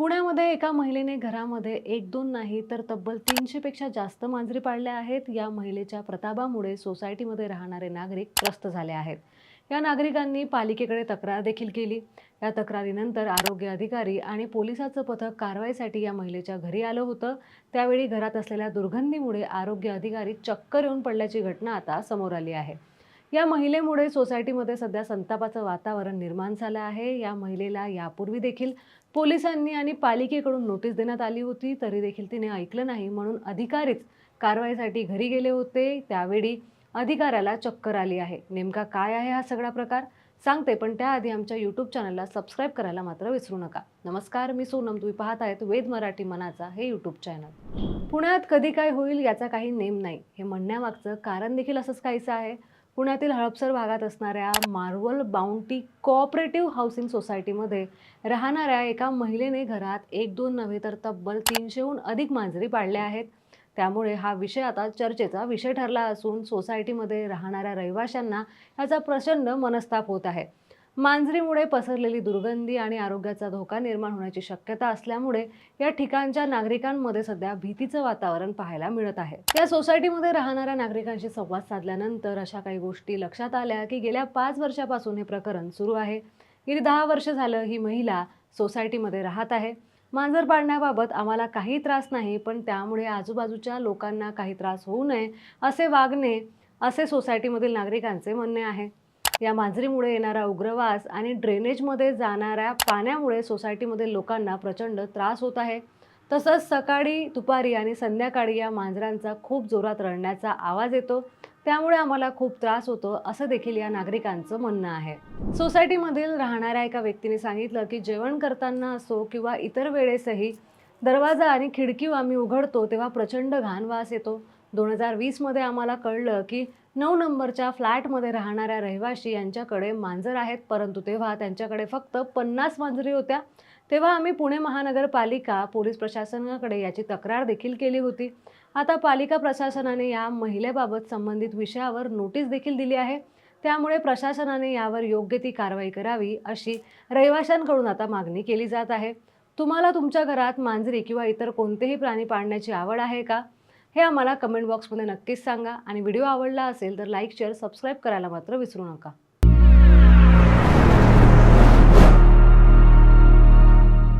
पुण्यामध्ये एका महिलेने घरामध्ये एक दोन नाही तर तब्बल तीनशेपेक्षा जास्त मांजरी पाळल्या आहेत. या महिलेच्या प्रतापामुळे सोसायटीमध्ये राहणारे नागरिक त्रस्त झाले आहेत. या नागरिकांनी पालिकेकडे तक्रार देखील केली. या तक्रारीनंतर आरोग्य अधिकारी आणि पोलिसाचं पथक कारवाईसाठी या महिलेच्या घरी आलं होतं. त्यावेळी घरात असलेल्या दुर्गंधीमुळे आरोग्य अधिकारी चक्कर येऊन पडल्याची घटना आता समोर आली आहे. या महिलेमुळे सोसायटीमध्ये सध्या संतापाचं वातावरण निर्माण झालं आहे. या महिलेला यापूर्वी देखील पोलिसांनी आणि पालिकेकडून नोटीस देण्यात आली होती. तरी देखील तिने ऐकलं नाही म्हणून अधिकारीच कारवाईसाठी घरी गेले होते. त्यावेळी अधिकाऱ्याला चक्कर आली आहे. नेमका काय आहे हा सगळा प्रकार? सांगते पण त्याआधी आमच्या यूट्यूब चॅनलला सबस्क्राईब करायला मात्र विसरू नका. नमस्कार मी सोनम. तुम्ही पाहत आहेत वेद मराठी मनाचा हे यूट्यूब चॅनल पुण्यात कधी काय होईल याचा काही नेम नाही. हे म्हणण्यामागचं कारण देखील असंच काहीसं आहे. पुण्यातील हडपसर भागात असणाऱ्या मार्वल बाउंटी कोऑपरेटिव्ह हाऊसिंग सोसायटीमध्ये राहणाऱ्या एका महिलेने घरात एक दोन नव्हे तर तब्बल तीनशेहून अधिक मांजरी पाडल्या आहेत. त्यामुळे हा विषय आता चर्चेचा विषय ठरला असून सोसायटीमध्ये राहणाऱ्या रहिवाशांना याचा प्रचंड मनस्ताप होत आहे. मांजरीमुळे पसरलेली दुर्गंधी आणि आरोग्याचा धोका निर्माण होण्याची शक्यता असल्यामुळे या ठिकाणच्या नागरिकांमध्ये सध्या भीतीचं वातावरण पाहायला मिळत आहे. या सोसायटीमध्ये राहणाऱ्या नागरिकांशी संवाद साधल्यानंतर अशा काही गोष्टी लक्षात आल्या की गेल्या पाच वर्षापासून हे प्रकरण सुरू आहे. गेली दहा वर्ष झालं ही महिला सोसायटीमध्ये राहत आहे. मांजर पाळण्याबाबत आम्हाला काही त्रास नाही पण त्यामुळे आजूबाजूच्या लोकांना काही त्रास होऊ नये असे वागणे असे सोसायटीमधील नागरिकांचे म्हणणे आहे. या मांजरीमुळे येणारा उग्रवास आणि ड्रेनेजमध्ये जाणाऱ्या पाण्यामुळे सोसायटीमध्ये लोकांना प्रचंड त्रास होत आहे. तसंच सकाळी दुपारी आणि संध्याकाळी या मांजरांचा खूप जोरात रडण्याचा आवाज येतो. त्यामुळे आम्हाला खूप त्रास होतो असं देखील या नागरिकांचं म्हणणं आहे. सोसायटीमधील राहणाऱ्या एका व्यक्तीने सांगितलं की जेवण करताना असो किंवा इतर वेळेसही दरवाजा आणि खिडकी आम्ही उघडतो तेव्हा प्रचंड घाण वास येतो. दोन हजार वीसमध्ये आम्हाला कळलं की नऊ नंबरच्या फ्लॅटमध्ये राहणाऱ्या रहिवाशी यांच्याकडे मांजर आहेत. परंतु तेव्हा त्यांच्याकडे फक्त पन्नास मांजरी होत्या. तेव्हा आम्ही पुणे महानगरपालिका पोलीस प्रशासनाकडे याची तक्रार देखील केली होती. आता पालिका प्रशासनाने या महिलेबाबत संबंधित विषयावर नोटीस देखील दिली आहे. त्यामुळे प्रशासनाने यावर योग्य ती कारवाई करावी अशी रहिवाशांकडून आता मागणी केली जात आहे. तुम्हाला तुमच्या घरात मांजरी किंवा इतर कोणतेही प्राणी पाळण्याची आवड आहे का? हे आम्हाला कमेंट बॉक्समध्ये नक्कीच सांगा. आणि व्हिडिओ आवडला असेल तर लाईक शेअर सबस्क्राईब करायला मात्र विसरू नका.